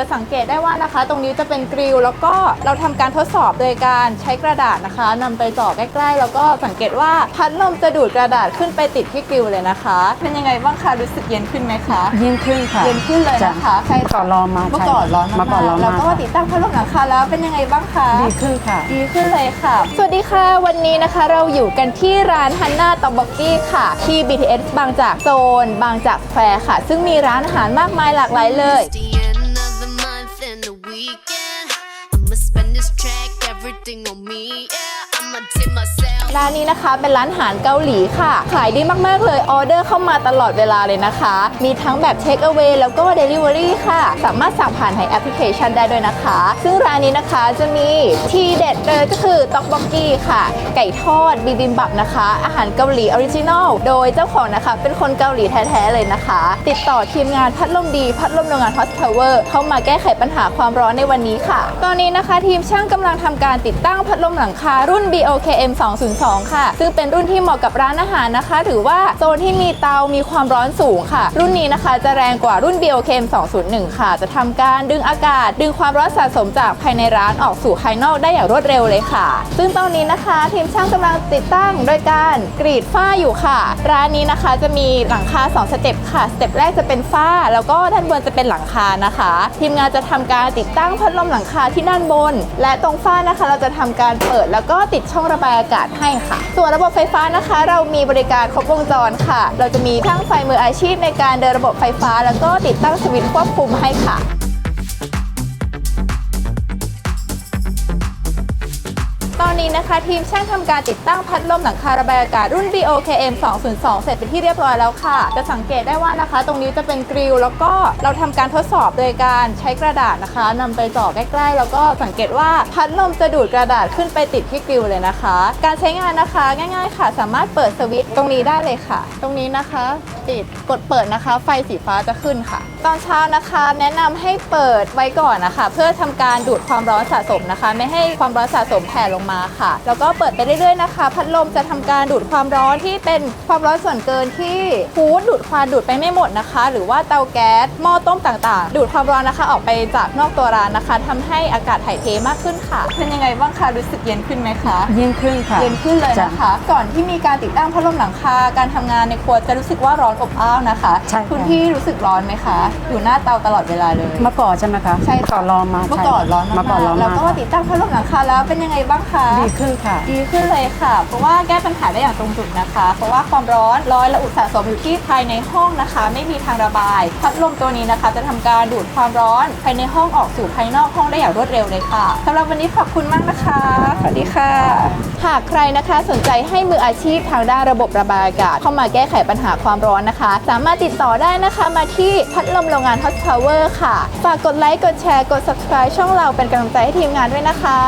จะสังเกตได้ว่านะคะ ตรงนี้จะเป็นกริลแล้วก็เราทำการทดสอบโดยการใช้กระดาษนะคะนำไปจ่อใกล้ๆ แล้วก็สังเกตว่าพัดลมจะดูดกระดาษขึ้นไปติดที่กริลเลยนะคะ เป็นยังไงบ้างคะรู้สึกเย็นขึ้นไหมคะยิ่งขึ้นค่ะเย็นขึ้นเลยนะคะจ้ใช่ก่อนร้อนมากเมื่อก่อนร้อนเมื่อก่อนร้อนแล้วมากก็มาติดตั้งพัดลมหลังคาแล้วเป็นยังไงบ้างคะดีขึ้นค่ะ ดีขึ้นเลยค่ะ สวัสดีค่ะวันนี้นะคะ เราอยู่กันที่ร้านฮันน่าตอบ็อกกี้ค่ะที่ BTS บางจากโซน บางจากแควร์ค่ะ ซึ่งมีร้านอาหารมากมายหลากหลายเลย everything on me. Yeah, I'ma take myself. ร้านนี้นะคะ เป็นร้านอาหารเกาหลีค่ะ ขายดีมากๆเลยออเดอร์เข้ามาตลอดเวลาเลยนะคะ มีทั้งแบบเทคเอา a y แล้วก็ Delivery ค่ะ สามารถสั่งผ่านในแอปพลิเคชันได้ด้วยนะคะ ซึ่งร้านนี้นะคะจะมีทีเด็ดเลยก็คือต็อกบ็อกกี้ค่ะ ไก่ทอดบิบิมบับนะคะ อาหารเกาหลีออริจินอลโดยเจ้าของนะคะ เป็นคนเกาหลีแท้ๆเลยนะคะ ติดต่อทีมงานพัดลมดีพัดลมโรงงาน Hot Power เข้ามาแก้ไขปัญหาความร้อนในวันนี้ค่ะ ตอนนี้นะคะ ทีมช่างกำลังทำการติดตั้งพัดลมหลังคารุ่น BOKM 2 0 2 ค่ะ ซึ่งเป็นรุ่นที่เหมาะกับร้านอาหารนะคะ ถือว่าโซนที่มีเตามีความร้อนสูงค่ะ รุ่นนี้นะคะจะแรงกว่ารุ่น BOKM 201 ค่ะ จะทำการดึงอากาศ ดึงความร้อนสะสมจากภายในร้านออกสู่ภายนอกได้อย่างรวดเร็วเลยค่ะ ซึ่งตอนนี้นะคะทีมช่างกำลังติดตั้งโดยการกรีดฝ้าอยู่ค่ะ ร้านนี้นะคะจะมีหลังคา 2 สเต็ปค่ะ สเต็ปแรกจะเป็นฝ้า แล้วก็ด้านบนจะเป็นหลังคานะคะ ทีมงานจะทำการติดตั้งพัดลมหลังคาที่ด้านบน และตรงฝ้านะคะ เราจะทำการเปิดแล้วก็ติดช่องระบายอากาศให้ค่ะ ส่วนระบบไฟฟ้านะคะ เรามีบริการครบวงจรค่ะ เราจะมีทั้งไฟมืออาชีพในการเดินระบบไฟฟ้า แล้วก็ติดตั้งสวิตช์ควบคุมให้ค่ะ ตอนนี้นะคะ ทีมช่างทำการติดตั้งพัดลมหลังคาระบายอากาศรุ่น BOKM 202 เสร็จเป็นที่เรียบร้อยแล้วค่ะ จะสังเกตได้ว่านะคะ ตรงนี้จะเป็นกริลแล้วก็เราทำการทดสอบโดยการใช้กระดาษนะคะนำไปจ่อใกล้ๆ แล้วก็สังเกตว่าพัดลมจะดูดกระดาษขึ้นไปติดที่กริลเลยนะคะ การใช้งานนะคะง่าย ๆ ค่ะ สามารถเปิดสวิตช์ตรงนี้ได้เลยค่ะ ตรงนี้นะคะติดกดเปิดนะคะ ไฟสีฟ้าจะขึ้นค่ะ ตอนเช้านะคะ แนะนำให้เปิดไว้ก่อนนะคะ เพื่อทำการดูดความร้อนสะสมนะคะ ไม่ให้ความร้อนสะสมแผ่ลงมาค่ะ แล้วก็เปิดไปเรื่อยๆนะคะ พัดลมจะทำการดูดความร้อนที่เป็นความร้อนส่วนเกินที่ฮูดดูดควันดูดไปไม่หมดนะคะ หรือว่าเตาแก๊สหม้อต้มต่างๆ ดูดความร้อนนะคะออกไปจากนอกตัวร้านนะคะทำให้อากาศถ่ายเทมากขึ้นค่ะ เป็นยังไงบ้างคะรู้สึกเย็นขึ้นไหมคะยิ่งขึ้นค่ะเย็นขึ้นเลยจ้นะคะ ก่อนที่มีการติดตั้งพัดลมหลังคาการทำงานในครัวจะรู้สึกว่าร้อนอบอ้าวนะคะใช่ค่ะคุณพี่รู้สึกร้อนไหมคะ อยู่หน้าเตาตลอดเวลาเลยเมื่อก่อนใช่ไหมคะใช่ค่ะก่อนร้อนมากเมื่อก่อนร้อนเมื่อก่อนร้อนแล้วมากก็มาติดตั้งพัดลมหลังคาแล้วเป็นยังไงบ้างคะดีขึ้นค่ะ ดีขึ้นเลยค่ะ เพราะว่าแก้ปัญหาได้อย่างตรงจุดนะคะ เพราะว่าความร้อนร้อนและอุดสะสมอยู่ที่ภายในห้องนะคะ ไม่มีทางระบาย พัดลมตัวนี้นะคะ จะทำการดูดความร้อนภายในห้องออกสู่ภายนอกห้องได้อย่างรวดเร็วเลยค่ะสำหรับวันนี้ขอบคุณมากนะคะ สวัสดีค่ะ หากใครนะคะสนใจให้มืออาชีพทางด้านระบบระบายอากาศ เข้ามาแก้ไขปัญหาความร้อนนะคะ สามารถติดต่อได้นะคะมาที่พัดลมโรงงาน Hot Power ค่ะ ฝากกดไลค์ กดแชร์ กด subscribe ช่องเราเป็นกำลังใจให้ทีมงานด้วยนะคะ